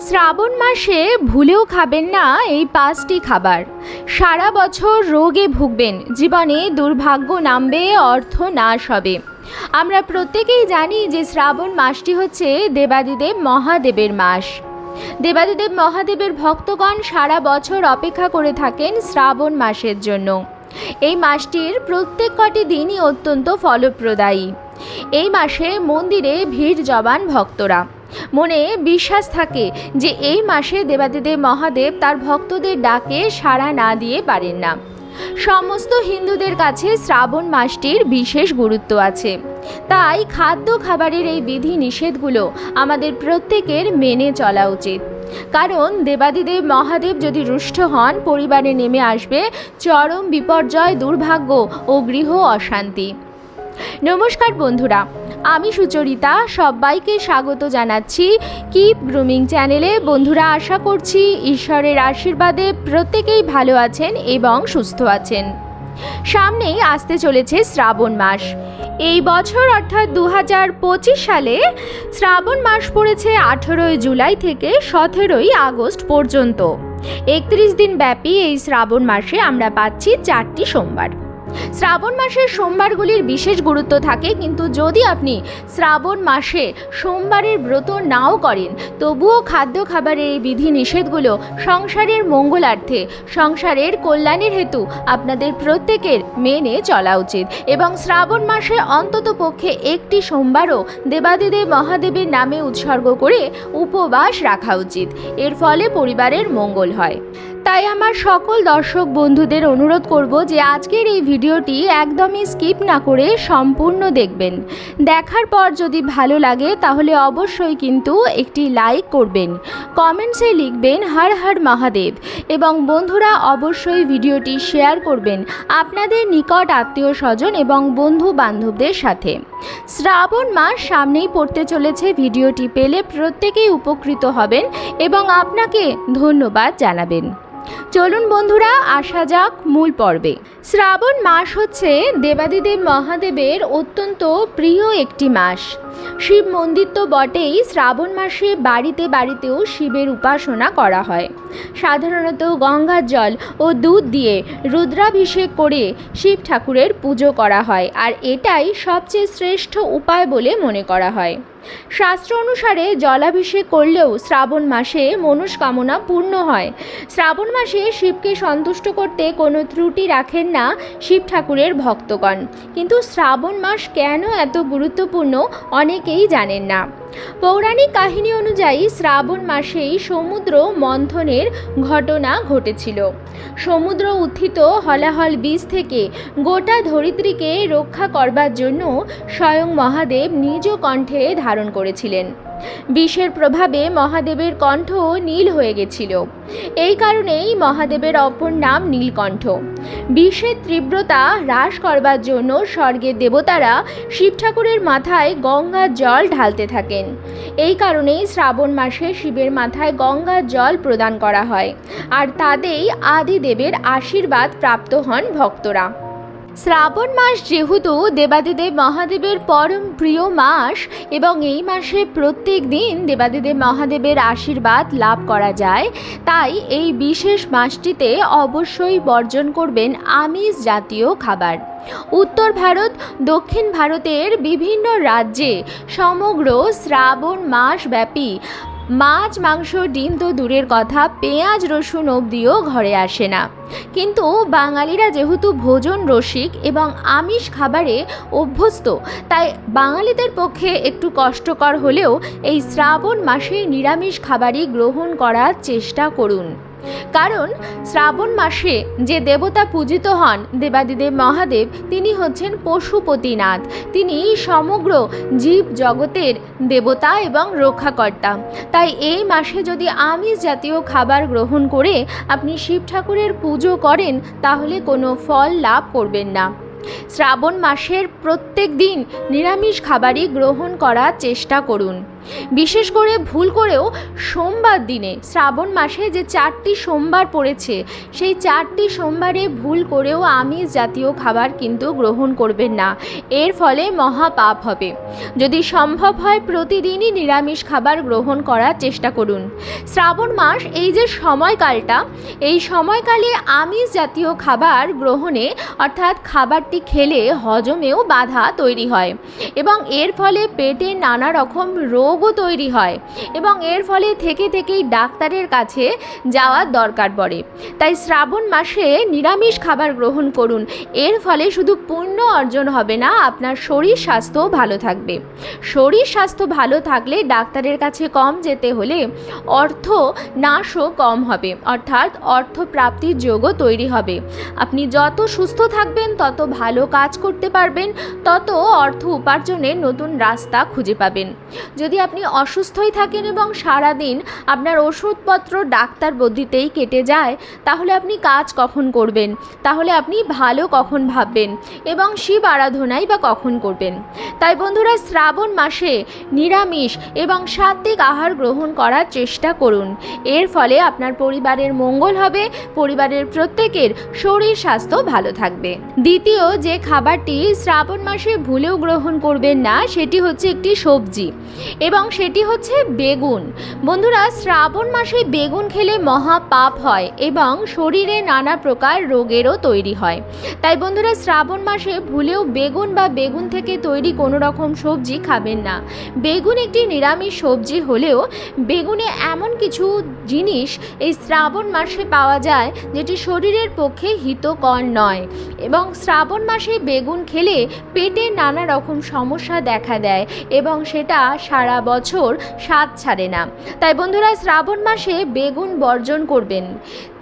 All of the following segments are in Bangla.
শ্রাবণ মাসে ভুলেও খাবেন না এই পাঁচটি খাবার। সারা বছর রোগে ভুগবেন, জীবনে দুর্ভাগ্য নামবে, অর্থ নাশ হবে। আমরা প্রত্যেকেই জানি যে শ্রাবণ মাসটি হচ্ছে দেবাদিদেব মহাদেবের মাস। দেবাদিদেব মহাদেবের ভক্তগণ সারা বছর অপেক্ষা করে থাকেন শ্রাবণ মাসের জন্য। এই মাসটির প্রত্যেক কটি দিনই অত্যন্ত ফলপ্রদায়ী। এই মাসে মন্দিরে ভিড় জবান ভক্তরা। মনে বিশ্বাস থাকে যে এই মাসে দেবাদিদেব মহাদেব তার ভক্তদের ডাকে সাড়া না দিয়ে পারেন না। সমস্ত হিন্দুদের কাছে শ্রাবণ মাসটির বিশেষ গুরুত্ব আছে। তাই খাদ্য খাবারের এই বিধি নিষেধগুলো আমাদের প্রত্যেকের মেনে চলা উচিত। কারণ দেবাদিদেব মহাদেব যদি রুষ্ট হন, পরিবারে নেমে আসবে চরম বিপর্যয়, দুর্ভাগ্য ও গৃহ অশান্তি। নমস্কার বন্ধুরা আমি সুচরিতা, সবাইকে স্বাগত জানাচ্ছি কিপ গ্রুমিং চ্যানেলে। বন্ধুরা, আশা করছি ঈশ্বরের আশীর্বাদে প্রত্যেকেই ভালো আছেন এবং সুস্থ আছেন। সামনেই আসতে চলেছে শ্রাবণ মাস। এই বছর, অর্থাৎ দু হাজার পঁচিশ সালে, শ্রাবণ মাস পড়েছে আঠেরোই জুলাই থেকে সতেরোই আগস্ট পর্যন্ত। একত্রিশ দিন ব্যাপী এই শ্রাবণ মাসে আমরা পাচ্ছি চারটি সোমবার। শ্রাবণ মাসের সোমবারগুলির বিশেষ গুরুত্ব থাকে, কিন্তু যদি আপনি শ্রাবণ মাসে সোমবারের ব্রত নাও করেন, তবুও খাদ্য খাবারের এই বিধি নিষেধগুলো সংসারের মঙ্গলার্থে, সংসারের কল্যাণের হেতু আপনাদের প্রত্যেকের মেনে চলা উচিত। এবং শ্রাবণ মাসে অন্তত পক্ষে একটি সোমবারও দেবাদিদেব মহাদেবের নামে উৎসর্গ করে উপবাস রাখা উচিত। এর ফলে পরিবারের মঙ্গল হয়। তাই আমার সকল দর্শক বন্ধুদের অনুরোধ করব যে আজকের এই ভিডিওটি একদমই স্কিপ না করে সম্পূর্ণ দেখবেন। দেখার পর যদি ভালো লাগে তাহলে অবশ্যই কিন্তু একটি লাইক করবেন, কমেন্টসে লিখবেন হর হর মহাদেব এবং বন্ধুরা অবশ্যই ভিডিওটি শেয়ার করবেন আপনাদের নিকট আত্মীয় স্বজন এবং বন্ধু বান্ধবদের সাথে। শ্রাবণ মাস সামনেই পড়তে চলেছে, ভিডিওটি পেলে প্রত্যেকেই উপকৃত হবেন এবং আপনাকে ধন্যবাদ জানাবেন। চলুন বন্ধুরা, আসা যাক মূল পর্বে। শ্রাবণ মাস হচ্ছে দেবাদিদেব মহাদেবের অত্যন্ত প্রিয় একটি মাস। শিব মন্দির তো বটেই, শ্রাবণ মাসে বাড়িতে বাড়িতেও শিবের উপাসনা করা হয়। সাধারণত গঙ্গার জল ও দুধ দিয়ে রুদ্রাভিষেক করে শিব ঠাকুরের পুজো করা হয়, আর এটাই সবচেয়ে শ্রেষ্ঠ উপায় বলে মনে করা হয়। শাস্ত্র অনুসারে জলাভিষেক করলেও শ্রাবণ মাসে মনস্কামনা পূর্ণ হয়। শ্রাবণ মাসে শিবকে সন্তুষ্ট করতে কোনো ত্রুটি রাখেন না শিব ঠাকুরের ভক্তগণ। কিন্তু শ্রাবণ মাস কেন এত গুরুত্বপূর্ণ অনেকেই জানেন না। পৌরাণিক কাহিনী অনুযায়ী শ্রাবণ মাসেই সমুদ্র মন্থনের ঘটনা ঘটেছিল। সমুদ্র উত্থিত হলাহল বীজ থেকে গোটা ধরিত্রীকে রক্ষা করবার জন্য স্বয়ং মহাদেব নিজ কণ্ঠে ধারণ করেছিলেন। বিষের প্রভাবে মহাদেবের কণ্ঠ নীল হয়ে গেছিল। এই কারণেই মহাদেবের অপর নাম নীলকণ্ঠ। বিষের তীব্রতা হ্রাস করবার জন্য স্বর্গের দেবতারা শিব ঠাকুরের মাথায় গঙ্গার জল ঢালতে থাকেন। এই কারণেই শ্রাবণ মাসে শিবের মাথায় গঙ্গার জল প্রদান করা হয়। আর তাতেই আদিদেবের আশীর্বাদ প্রাপ্ত হন ভক্তরা। শ্রাবণ মাস যেহেতু দেবাদিদেব মহাদেবের পরম প্রিয় মাস এবং এই মাসে প্রত্যেক দিন দেবাদিদেব মহাদেবের আশীর্বাদ লাভ করা যায়, তাই এই বিশেষ মাসটিতে অবশ্যই বর্জন করবেন আমিষ জাতীয় খাবার। উত্তর ভারত, দক্ষিণ ভারতের বিভিন্ন রাজ্যে সমগ্র শ্রাবণ মাস ব্যাপী মাছ, মাংস, ডিম তো দূরের কথা, পেঁয়াজ, রসুন অবধিও ঘরে আসে না। কিন্তু বাঙালিরা যেহেতু ভোজন রসিক এবং আমিষ খাবারে অভ্যস্ত, তাই বাঙালিদের পক্ষে একটু কষ্টকর হলেও এই শ্রাবণ মাসে নিরামিষ খাবারই গ্রহণ করার চেষ্টা করুন। কারণ শ্রাবণ মাসে যে দেবতা পূজিত হন দেবাদিদেব মহাদেব, তিনি হচ্ছেন পশুপতিনাথ। তিনি সমগ্র জীব জগতের দেবতা এবং রক্ষাকর্তা। তাই এই মাসে যদি আমিষ জাতীয় খাবার গ্রহণ করে আপনি শিব ঠাকুরের পুজো করেন, তাহলে কোনো ফল লাভ করবেন না। শ্রাবণ মাসের প্রত্যেক দিন নিরামিষ খাবারই গ্রহণ করার চেষ্টা করুন। বিশেষ করে ভুল করেও সোমবার দিনে, শ্রাবণ মাসে যে চারটি সোমবার পড়েছে, সেই চারটি সোমবারে ভুল করেও আমিষ জাতীয় খাবার কিন্তু গ্রহণ করবেন না। এর ফলে মহা পাপ হবে। যদি সম্ভব হয় প্রতিদিনই নিরামিষ খাবার গ্রহণ করার চেষ্টা করুন। শ্রাবণ মাস এই যে সময়কালটা, এই সময়কালে আমিষ জাতীয় খাবার গ্রহণে, অর্থাৎ খাবারটি খেলে হজমেও বাধা তৈরি হয়। এবং এর ফলে পেটে নানা রকম রোগও তৈরি হয় এবং এর ফলে থেকে থেকেই ডাক্তারের কাছে যাওয়ার দরকার পড়ে। তাই শ্রাবণ মাসে নিরামিষ খাবার গ্রহণ করুন। এর ফলে শুধু পুণ্য অর্জন হবে না, আপনার শরীর স্বাস্থ্যও ভালো থাকবে। শরীর স্বাস্থ্য ভালো থাকলে ডাক্তারের কাছে কম যেতে হলে অর্থ নাশও কম হবে, অর্থাৎ অর্থ প্রাপ্তির যোগও তৈরি হবে। আপনি যত সুস্থ থাকবেন, তত ভালো কাজ করতে পারবেন, তত অর্থ উপার্জনের নতুন রাস্তা খুঁজে পাবেন। যদি আপনি অসুস্থই থাকেন এবং সারাদিন আপনার ওষুধপত্র ডাক্তার বদ্যিতেই কেটে যায়, তাহলে আপনি কাজ কখন করবেন? তাহলে আপনি ভালো কখন ভাববেন? এবং শিব আরাধনাই বা কখন করবেন? তাই বন্ধুরা, শ্রাবণ মাসে নিরামিষ এবং সাত্বিক আহার গ্রহণ করার চেষ্টা করুন। এর ফলে আপনার পরিবারের মঙ্গল হবে, পরিবারের প্রত্যেকের শরীর স্বাস্থ্য ভালো থাকবে। দ্বিতীয় যে খাবারটি শ্রাবণ মাসে ভুলেও গ্রহণ করবেন না, সেটি হচ্ছে একটি সবজি। এবং সেটি হচ্ছে বেগুন। বন্ধুরা, শ্রাবণ মাসে বেগুন খেলে মহা পাপ হয় এবং শরীরে নানা প্রকার রোগেরও তৈরি হয়। তাই বন্ধুরা, শ্রাবণ মাসে ভুলেও বেগুন বা বেগুন থেকে তৈরি কোনো রকম সবজি খাবেন না। বেগুন একটি নিরামিষ সবজি হলেও বেগুনে এমন কিছু জিনিস এই শ্রাবণ মাসে পাওয়া যায় যেটি শরীরের পক্ষে হিতকর নয় এবং শ্রাবণ মাসে বেগুন খেলে পেটে নানা রকম সমস্যা দেখা দেয় এবং সেটা সারা বছর স্বাদ ছাড়ে না। তাই বন্ধুরা, শ্রাবণ মাসে বেগুন বর্জন করবেন।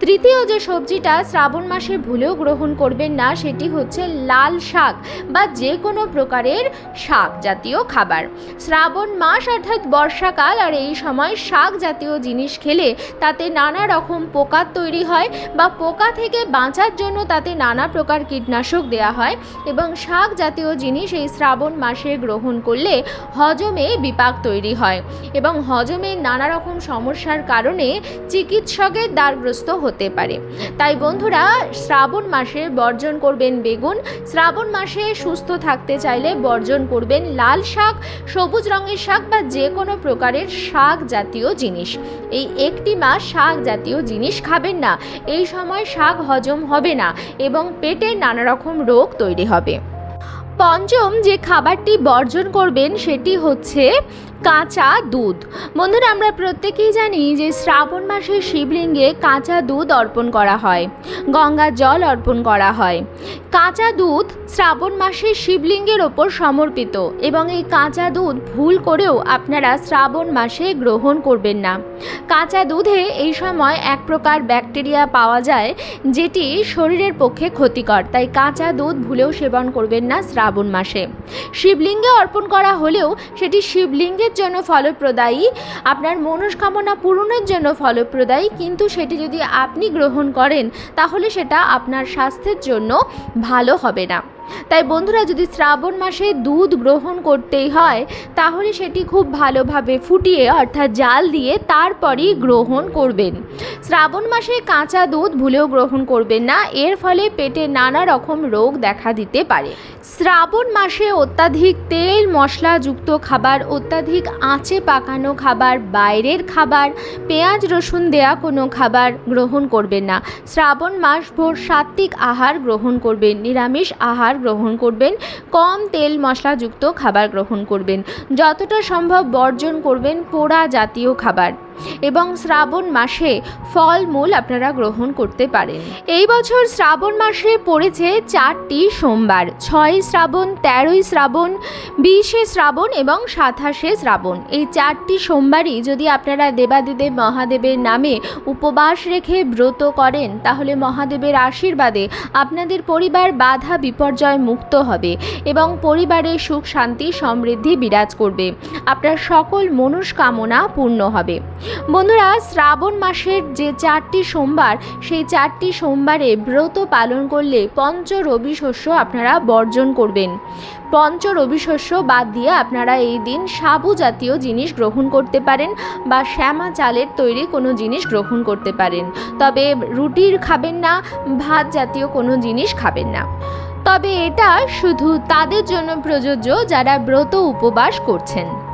তৃতীয় যে সবজিটা শ্রাবণ মাসে ভুলেও গ্রহণ করবেন না, সেটি হচ্ছে লাল শাক বা যে কোনো প্রকারের শাক জাতীয় খাবার। শ্রাবণ মাস অর্থাৎ বর্ষাকাল আর এই সময় শাক জাতীয় জিনিস খেলে তাতে নানা রকম পোকা তৈরি হয় বা পোকা থেকে বাঁচার জন্য তাতে নানা প্রকার কীটনাশক দেওয়া হয় এবং শাক জাতীয় জিনিস এই শ্রাবণ মাসে গ্রহণ করলে হজমে বিপাক তৈরি হয় এবং হজমের নানা রকম সমস্যার কারণে চিকিৎসকের দ্বারগ্রস্ত হতে পারে। তাই বন্ধুরা, শ্রাবণ মাসে বর্জন করবেন বেগুন, শ্রাবণ মাসে সুস্থ থাকতে চাইলে বর্জন করবেন লাল শাক, সবুজ রঙের শাক বা যে কোনো প্রকারের শাক জাতীয় জিনিস। এই একটি মাস শাক জাতীয় জিনিস খাবেন না। এই সময় শাক হজম হবে না এবং পেটে নানা রকম রোগ তৈরি হবে। পঞ্চম যে খাবারটি বর্জন করবেন সেটি হচ্ছে কাঁচা দুধ। বন্ধুরা, আমরা প্রত্যেকেই জানি যে শ্রাবণ মাসে শিবলিঙ্গে কাঁচা দুধ অর্পণ করা হয় গঙ্গার জল অর্পণ করা হয়। কাঁচা দুধ শ্রাবণ মাসে শিবলিঙ্গের ওপর সমর্পিত এবং এই কাঁচা দুধ ভুল করেও আপনারা শ্রাবণ মাসে গ্রহণ করবেন না। কাঁচা দুধে এই সময় এক প্রকার ব্যাকটেরিয়া পাওয়া যায়, যেটি শরীরের পক্ষে ক্ষতিকর, তাই কাঁচা দুধ ভুলেও সেবন করবেন না শ্রাবণ মাসে। শিবলিঙ্গে অর্পণ করা হলেও সেটি শিবলিঙ্গের জন্য ফলপ্রদায়ী, আপনার মনস্কামনা পূরণের জন্য ফলপ্রদায়ী, কিন্তু সেটি যদি আপনি গ্রহণ করেন, তাহলে সেটা আপনার স্বাস্থ্যের জন্য ভালো হবে না। তাই বন্ধুরা যদি শ্রাবণ মাসে দুধ গ্রহণ করতেই হয়, তাহলে সেটি খুব ভালোভাবে ফুটিয়ে অর্থাৎ জাল দিয়ে তারপরই গ্রহণ করবেন। শ্রাবণ মাসে কাঁচা দুধ ভুলেও গ্রহণ করবেন না, এর ফলে পেটে নানা রকম রোগ দেখা দিতে পারে। শ্রাবণ মাসে অত্যাধিক তেল, মশলাযুক্ত খাবার, অত্যাধিক আঁচে পাকানো খাবার, বাইরের খাবার, পেঁয়াজ, রসুন দেয়া কোনো খাবার গ্রহণ করবেন না। শ্রাবণ মাস ভোর সাত্বিক আহার গ্রহণ করবেন, নিরামিষ আহার গ্রহণ করবেন। কম তেল মশলাযুক্ত খাবার গ্রহণ করবেন। যতটা সম্ভব বর্জন করবেন পোড়া জাতীয় খাবার। এবং শ্রাবণ মাসে ফলমূল আপনারা গ্রহণ করতে পারেন। এই বছর শ্রাবণ মাসে পড়েছে চারটি সোমবার, ছয় শ্রাবণ, তেরোই শ্রাবণ, বিশে শ্রাবণ এবং সাতাশে শ্রাবণ। এই চারটি সোমবারই যদি আপনারা দেবাদিদেব মহাদেবের নামে উপবাস রেখে ব্রত করেন, তাহলে মহাদেবের আশীর্বাদে আপনাদের পরিবার বাধা বিপর্যয় মুক্ত হবে এবং পরিবারে সুখ শান্তি সমৃদ্ধি বিরাজ করবে। আপনার সকল মনস্কামনা পূর্ণ হবে। বন্ধুরা, শ্রাবণ মাসের যে চারটি সোমবার, সেই চারটি সোমবারে ব্রত পালন করলে পঞ্চ রবি শস্য আপনারা বর্জন করবেন। পঞ্চ রবি শস্য বাদ দিয়ে আপনারা এই দিন সাবু জাতীয় জিনিস গ্রহণ করতে পারেন বা শ্যামা চালের তৈরি কোনো জিনিস গ্রহণ করতে পারেন। তবে রুটির খাবেন না, ভাত জাতীয় কোনো জিনিস খাবেন না। তবে এটা শুধু তাদের জন্য প্রযোজ্য যারা ব্রত উপবাস করছেন।